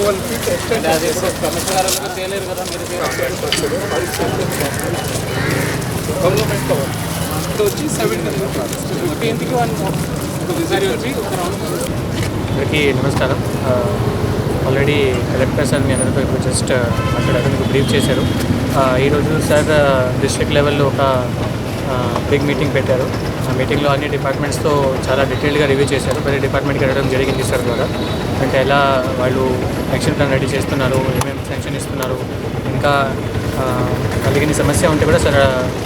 Twelve feet government cover వచ్చి one ఒకసారి వచ్చి ఒక రౌండ్ అందరికీ నమస్కారం. ఆల్రెడీ కలెక్టర్ సార్ మీ అందరితో ఇప్పుడు జస్ట్ అక్కడ మీకు బ్రీఫ్ చేశారు. ఈరోజు సార్ డిస్ట్రిక్ట్ లెవెల్లో ఒక బిగ్ మీటింగ్ పెట్టారు. ఆ మీటింగ్లో అన్ని డిపార్ట్మెంట్స్తో చాలా డీటెయిల్గా రివ్యూ చేశారు. ప్రతి డిపార్ట్మెంట్కి వెళ్ళడం జరిగింది సార్ ద్వారా. అంటే ఎలా వాళ్ళు యాక్షన్ ప్లాన్ రెడీ చేస్తున్నారు ఏమేమి శాంక్షన్ ఇస్తున్నారు ఇంకా కలిగిన సమస్య ఉంటే కూడా సార్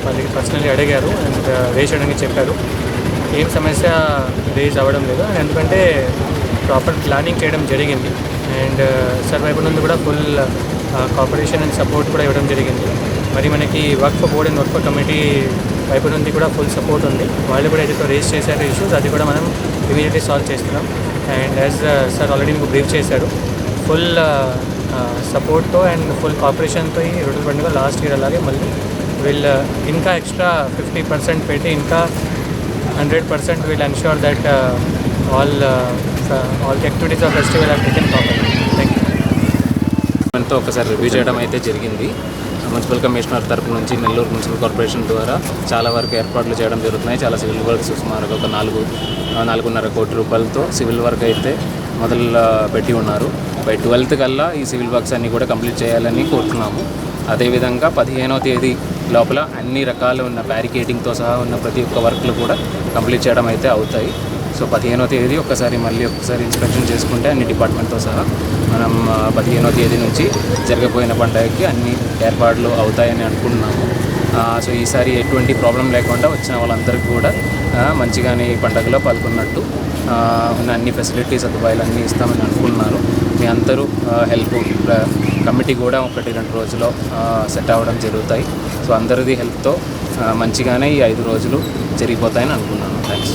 వాళ్ళకి పర్సనల్లీ అడిగారు అండ్ రేస్ చేయడానికి చెప్పారు. ఏం సమస్య రేజ్ అవ్వడం లేదు. అండ్ ఎందుకంటే ప్రాపర్ ప్లానింగ్ చేయడం జరిగింది. అండ్ సార్ వైపు నుండి కూడా ఫుల్ కాపరేషన్ అండ్ సపోర్ట్ కూడా ఇవ్వడం జరిగింది. మరి మనకి work for board and work for committee వైపు నుండి కూడా ఫుల్ సపోర్ట్ ఉంది. వాళ్ళు కూడా ఏదైతే రేస్ చేశారో ఇష్యూస్ అది కూడా మనం ఇమీడియట్లీ సాల్వ్ చేస్తున్నాం. అండ్ యాజ్ సార్ ఆల్రెడీ మీకు బ్రీఫ్ చేశారు ఫుల్ సపోర్ట్తో అండ్ ఫుల్ కాపరేషన్తో ఈ రొట్టెల పండుగ లాస్ట్ ఇయర్ అలాగే మళ్ళీ వీళ్ళు uh, ఇంకా ఎక్స్ట్రా ఫిఫ్టీ పర్సెంట్ పెట్టి ఇంకా hundred percent will ensure that all all activities of festival are taken proper thank you మనతో ఒకసారి రివ్యూ చేయడం అయితే జరిగింది. మున్సిపల్ కమిషనర్ తరపు నుంచి నెల్లూరు మున్సిపల్ కార్పొరేషన్ ద్వారా చాలా వరకు ఏర్పాట్లు చేయడం జరుగుతున్నాయి. చాలా సివిల్ వర్క్స్ సుమారుగా ఒక నాలుగు నాలుగున్నర కోటి రూపాయలతో సివిల్ వర్క్ అయితే మొదలు పెట్టి ఉన్నారు. బై ట్వెల్త్ కల్లా ఈ సివిల్ వర్క్స్ అన్నీ కూడా కంప్లీట్ చేయాలని కోరుతున్నాము. అదేవిధంగా పదిహేనవ తేదీ లోపల అన్ని రకాల ఉన్న బ్యారికేటింగ్తో సహా ఉన్న ప్రతి ఒక్క వర్క్లు కూడా కంప్లీట్ చేయడం అయితే అవుతాయి. సో పదిహేనో తేదీ ఒక్కసారి మళ్ళీ ఒక్కసారి ఇన్స్పెక్షన్ చేసుకుంటే అన్ని డిపార్ట్మెంట్తో సహా మనం పదిహేనో తేదీ నుంచి జరగబోయిన పండగకి అన్ని ఏర్పాట్లు అవుతాయని అనుకుంటున్నాము. సో ఈసారి ఎటువంటి ప్రాబ్లం లేకుండా వచ్చిన వాళ్ళందరికీ కూడా మంచిగానే ఈ పండుగలో పాల్గొన్నట్టు ఉన్న అన్ని ఫెసిలిటీస్ సదుపాయాలు అన్నీ ఇస్తామని అనుకుంటున్నారు మీ అందరూ హెల్ప్ కమిటీ కూడా ఒకటి రెండు రోజుల్లో సెట్ అవ్వడం జరుగుతాయి. సో అందరిది హెల్ప్తో మంచిగానే ఈ ఐదు రోజులు జరిగిపోతాయని అనుకున్నాను థ్యాంక్స్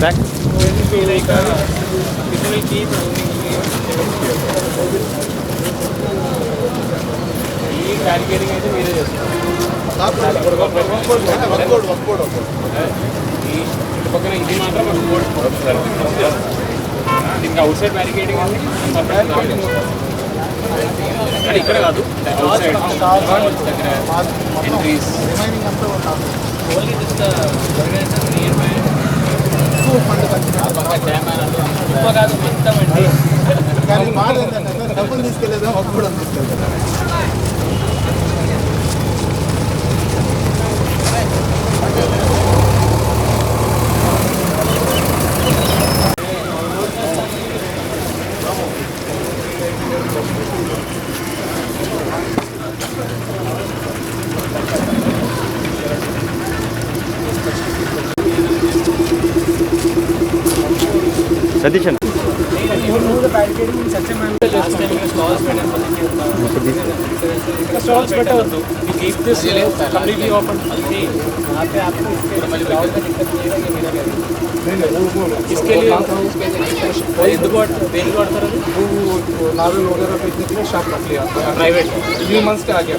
బ్యాక్ ఈ బ్యారికేడింగ్ అయితే మీరే చేస్తారు వర్కోడ్ వర్కోడ్ ఈ చుట్టుపక్కల ఇది మాత్రం ఒక కోడ్ దీనికి అవుట్ సైడ్ బ్యారికేడింగ్ అండి అంటే ఇక్కడ కాదు మొత్తం అండి కానీ ఏంటంటే డబ్బులు తీసుకెళ్ళేదా వర్కోడ్ తీసుకెళ్తారు. ಸತೀಶ್ इसके लिए वो वगैरह शॉप रख लिया प्राइवेट थ्री मंथ्स का आ गया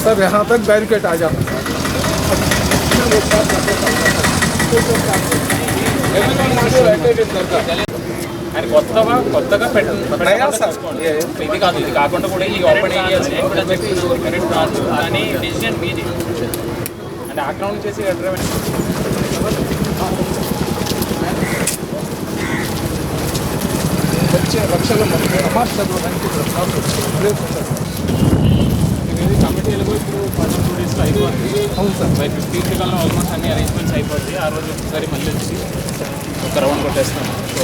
सब यहाँ तक बैरिकेड आ जाता है ఆయన కొత్తగా కొత్తగా పెట్ట నయా సార్ ఏ ఇది కాదు ఇది కాకుండా కూడా ఈ ఓపెన్ ఏరియాస్ కరెక్ట్ కాదు కానీ డిసిజన్ మీది అంటే ఆక్రమణ చేసి కట్టడమే వచ్చే లక్షల మంది నమాజ్ చదవడానికి ప్రస్తావన కమిటీలకు ఇప్పుడు వన్ టూ డేస్లో అయిపోతుంది అవును సార్. బై ఫిఫ్టీన్త్ కల్లా ఆల్మోస్ట్ అన్ని అరేంజ్మెంట్స్ అయిపోతాయి ఆ రోజు ఒకసారి మళ్ళీ వచ్చి ఒక రౌండ్ కొట్టేస్తాం సో